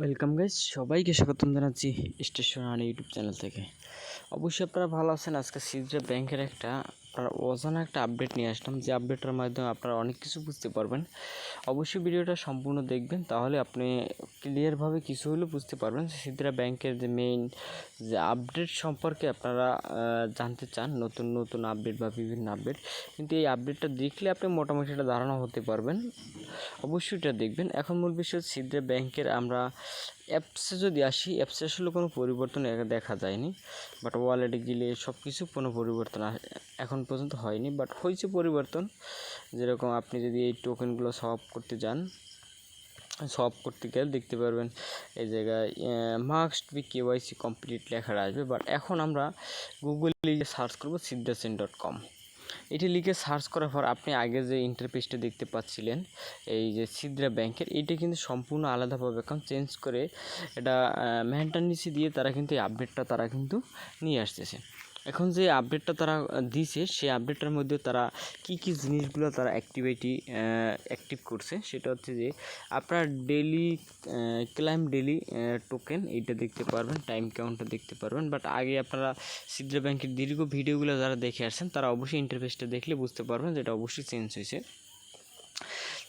Welcome guys সবাইকে স্বাগতম জানাচ্ছি স্টেশন আর ইউটিউব চ্যানেল থেকে। অবশ্যই আপনারা ভালো আছেন। আজকে সিজরা ব্যাংকের একটা আপনার অজানা একটা আপডেট নিয়ে আসলাম। যে আপডেটের মাধ্যমে আপনারা অনেক কিছু বুঝতে পারবেন। অবশ্যই ভিডিওটা সম্পূর্ণ দেখবেন, তাহলে আপনি ক্লিয়ারভাবে কিছু হলেও বুঝতে পারবেন সিদ্রা ব্যাংকের যে মেইন যে আপডেট সম্পর্কে আপনারা জানতে চান, নতুন নতুন আপডেট বা বিভিন্ন আপডেট কিন্তু এই আপডেটটা দেখলে আপনি মোটামুটি একটা ধারণা হতে পারবেন। অবশ্যই এটা দেখবেন। এখন মূল বিষয় সিদ্রা ব্যাংকের আমরা অ্যাপসে যদি আসি অ্যাপসে আসলে কোনো পরিবর্তন দেখা যায়নি। বাট ওয়ালেটে গেলে সব কিছু কোনো পরিবর্তন এখন পর্যন্ত হয়নি বাট হয়েছে পরিবর্তন। যেরকম আপনি যদি এই টোকেনগুলো সলভ করতে যান সলভ করতে গেলে দেখতে পারবেন এই জায়গায় মাস্ট বি কেওয়াইসি কমপ্লিট লেখা আসবে। বাট এখন আমরা গুগলে সার্চ করব সিদ্ধাসেন ডট কম। এটি লিখে সার্চ করার পর আপনি আগে যে ইন্টারফেসটা দেখতে পাচ্ছিলেন, এই যে সিদ্রা ব্যাংকের, এইটা কিন্তু সম্পূর্ণ আলাদাভাবে এখন চেঞ্জ করে এটা মেনটেন্যান্সি দিয়ে তারা কিন্তু এই আপডেটটা তারা কিন্তু নিয়ে আসতেছে। এখন যে আপডেটটা তারা দিছে, সেই আপডেটটার মধ্যে তারা কি কি জিনিসগুলো তারা অ্যাক্টিভিটি অ্যাক্টিভ করছে, সেটা হচ্ছে যে আপনার ডেলি ক্লাইম ডেলি টোকেন এইটা দেখতে পারবেন টাইম কাউন্টটা দেখতে পারবেন বাট আগে আপনারা সিদ্রা ব্যাংকের দীর্ঘ ভিডিওগুলো যারা দেখে আসছেন, তারা অবশ্যই ইন্টারফেসটা দেখলে বুঝতে পারবেন যেটা অবশ্যই চেঞ্জ হয়েছে।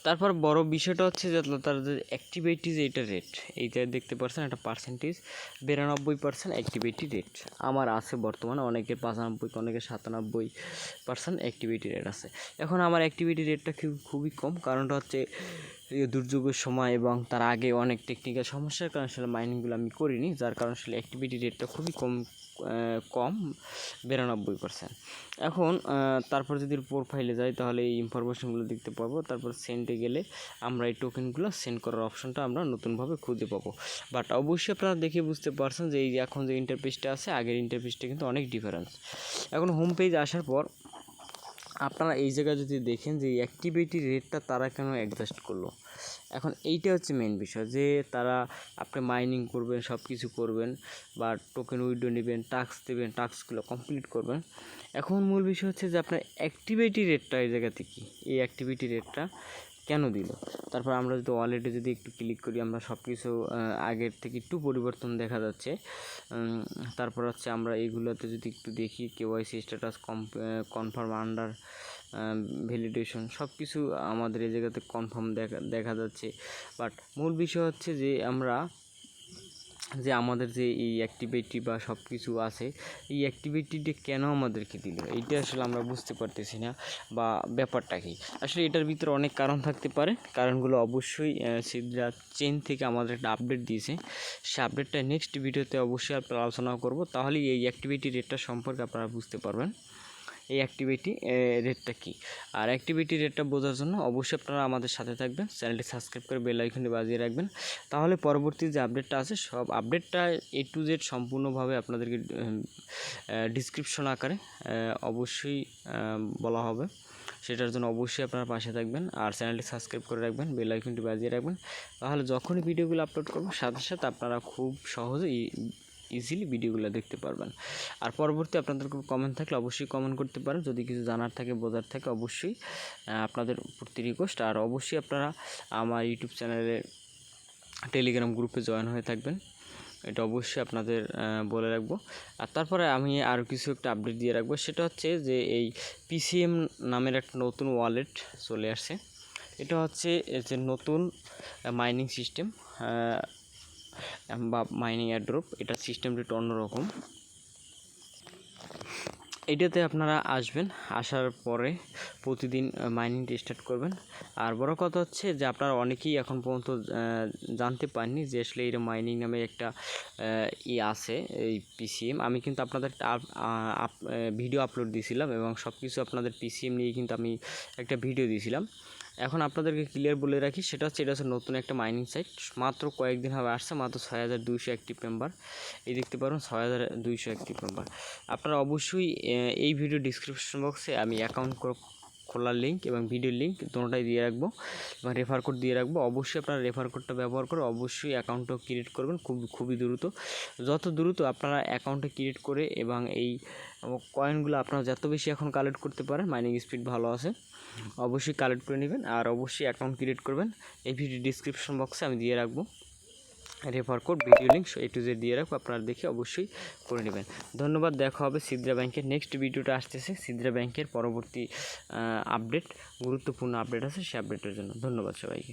তারপর বড় বিষয়টা হচ্ছে যে, তার যে অ্যাক্টিভিটিজ এইটা রেট এইটা দেখতে পাচ্ছেন একটা পার্সেন্টেজ বিরানব্বই পার্সেন্ট অ্যাক্টিভিটি রেট আমার আছে বর্তমানে, অনেকের পঁচানব্বই, অনেকের সাতানব্বই পার্সেন্ট অ্যাক্টিভিটি রেট আছে। এখন আমার অ্যাক্টিভিটি রেটটা খুব, খুবই কম, কারণটা হচ্ছে দুর্যোগের সময় এবং তার আগে অনেক টেকনিক্যাল সমস্যার কারণে আসলে মাইনিংগুলো আমি করিনি, যার কারণে আসলে অ্যাক্টিভিটি রেটটা খুবই কম কম, বিরানব্বই পার্সেন্ট এখন তারপর যদি প্রোফাইলে যাই তাহলে এই ইনফরমেশনগুলো দেখতে পাবো, তারপর সেন্ডে গেলে আমরা এই টোকেনগুলো সেন্ড করার অপশনটা আমরা নতুনভাবে খুঁজে পাবো। বাট অবশ্যই আপনারা দেখে বুঝতে পারছেন যে এই এখন যে ইন্টারফেসটা আছে, আগের ইন্টারফেসটা কিন্তু অনেক ডিফারেন্স এখন হোম পেজ আসার পর, আপনারা এই জায়গায় যদি দেখেন যে অ্যাক্টিভিটি রেটটা তারা কেন অ্যাডজাস্ট করল? এখন এইটা হচ্ছে মেন বিষয় যে তারা আপনি মাইনিং করবেন সব কিছু করবেন বা টোকেন উইডো নেবেন টাস্ক দেবেন টাস্কগুলো কমপ্লিট করবেন। এখন মূল বিষয় হচ্ছে যে আপনার অ্যাক্টিভিটি রেটটা এই জায়গাতে কি এই অ্যাক্টিভিটি রেটটা কেন দিল? তারপর আমরা যদি ওয়ালেটে যদি একটু ক্লিক করি, আমরা সব কিছু আগের থেকে একটু পরিবর্তন দেখা যাচ্ছে। তারপর হচ্ছে আমরা এইগুলোতে যদি একটু দেখি কেওয়াইসি স্ট্যাটাস কম কনফার্ম আন্ডার ভ্যালিডেশন সব কিছু আমাদের এই জায়গাতে কনফার্ম দেখা দেখা যাচ্ছে। বাট মূল বিষয় হচ্ছে যে আমরা, যে আমাদের যে এই অ্যাক্টিভিটি বা সব কিছু আছে, এই অ্যাক্টিভিটিটা কেন আমাদেরকে দিল? এইটা আসলে আমরা বুঝতে পারতেছি না, বা ব্যাপারটা কি? আসলে এটার ভিতরে অনেক কারণ থাকতে পারে। কারণগুলো অবশ্যই সিদ্রা চেন থেকে আমাদের একটা আপডেট দিয়েছে। সে আপডেটটা নেক্সট ভিডিওতে অবশ্যই আপনারা আলোচনা করব। তাহলেই এই অ্যাক্টিভিটি রেটটা সম্পর্কে আপনারা বুঝতে পারবেন। এই অ্যাক্টিভিটি রেটটা কী? আর অ্যাক্টিভিটি রেটটা বোঝার জন্য অবশ্যই আপনারা আমাদের সাথে থাকবেন, চ্যানেলটি সাবস্ক্রাইব করে বেল আইকনটি বাজিয়ে রাখবেন। তাহলে পরবর্তী যে আপডেটটা আছে, সব আপডেটটা এ টু জেড সম্পূর্ণভাবে আপনাদেরকে ডিসক্রিপশন আকারে অবশ্যই বলা হবে। সেটার জন্য অবশ্যই আপনারা পাশে থাকবেন আর চ্যানেলটি সাবস্ক্রাইব করে রাখবেন বেল আইকনটি বাজিয়ে রাখবেন। তাহলে যখনই ভিডিওগুলো আপলোড করব, সাথে সাথে আপনারা খুব সহজেই ইজিলি ভিডিওগুলো দেখতে পারবেন। আর পরবর্তী আপনাদের কোনো কমেন্ট থাকলে অবশ্যই কমেন্ট করতে পারেন। যদি কিছু জানার থাকে, বোঝার থাকে, অবশ্যই আপনাদের প্রতি রিকোয়েস্ট আর অবশ্যই আপনারা আমার ইউটিউব চ্যানেলে টেলিগ্রাম গ্রুপে জয়েন হয়ে থাকবেন। এটা অবশ্যই আপনাদের বলে রাখব। আর তারপরে আমি আরও কিছু একটা আপডেট দিয়ে রাখব। সেটা হচ্ছে যে এই পিসিএম নামের একটা নতুন ওয়ালেট চলে আসছে। এটা হচ্ছে যে নতুন মাইনিং সিস্টেম বা মাইনিং অ্যাড্রপ এটা সিস্টেমটা একটু অন্যরকম। এটাতে আপনারা আসবেন, আসার পরে প্রতিদিন মাইনিংটা স্টার্ট করবেন। আর বড় কথা হচ্ছে যে আপনারা অনেকেই এখন পর্যন্ত জানতে পারেননি যে আসলে এই মাইনিং নামে একটা ই আছে, এই পিসিএম আমি কিন্তু আপনাদের ভিডিও আপলোড দিয়েছিলাম এবং সব কিছু আপনাদের পিসিএম নিয়ে কিন্তু আমি একটা ভিডিও দিয়েছিলাম। এখন আপনাদেরকে ক্লিয়ার বলে রাখি, সেটা হচ্ছে এটা হচ্ছে নতুন একটা মাইনিং সাইট মাত্র কয়েকদিন হবে আসছে, মাত্র ছয় হাজার দুইশো অ্যাক্টিভ মেম্বার এই দেখতে পারেন, ছয় হাজার দুইশো অ্যাক্টিভ মেম্বার আপনারা অবশ্যই এই ভিডিও ডিসক্রিপশন বক্সে আমি অ্যাকাউন্ট খোলার লিঙ্ক এবং ভিডিওর লিঙ্ক দুটোটাই দিয়ে রাখব। এবং রেফার কোড দিয়ে রাখব। অবশ্যই আপনারা রেফার কোডটা ব্যবহার করে অবশ্যই অ্যাকাউন্টটা ক্রিয়েট করবেন। খুব, খুবই দ্রুত। যত দ্রুত আপনারা অ্যাকাউন্টটা ক্রিয়েট করে এবং এই কয়েনগুলো আপনারা যত বেশি এখন কালেক্ট করতে পারেন মাইনিং স্পিড ভালো আছে। অবশ্যই কালেক্ট করে নেবেন। আর অবশ্যই অ্যাকাউন্ট ক্রিয়েট করবেন। এই ভিডিও ডিসক্রিপশন বক্সে আমি দিয়ে রাখব। Refer code video link A to Z দিয়ে রাখব আপনারা দেখে অবশ্যই করে নেবেন। ধন্যবাদ, দেখা হবে সিদ্রা ব্যাংকের নেক্সট ভিডিওটা আসতেছে সিদ্রা ব্যাংকের পরবর্তী আপডেট গুরুত্বপূর্ণ আপডেট আছে সেই আপডেটের জন্য। ধন্যবাদ সবাইকে।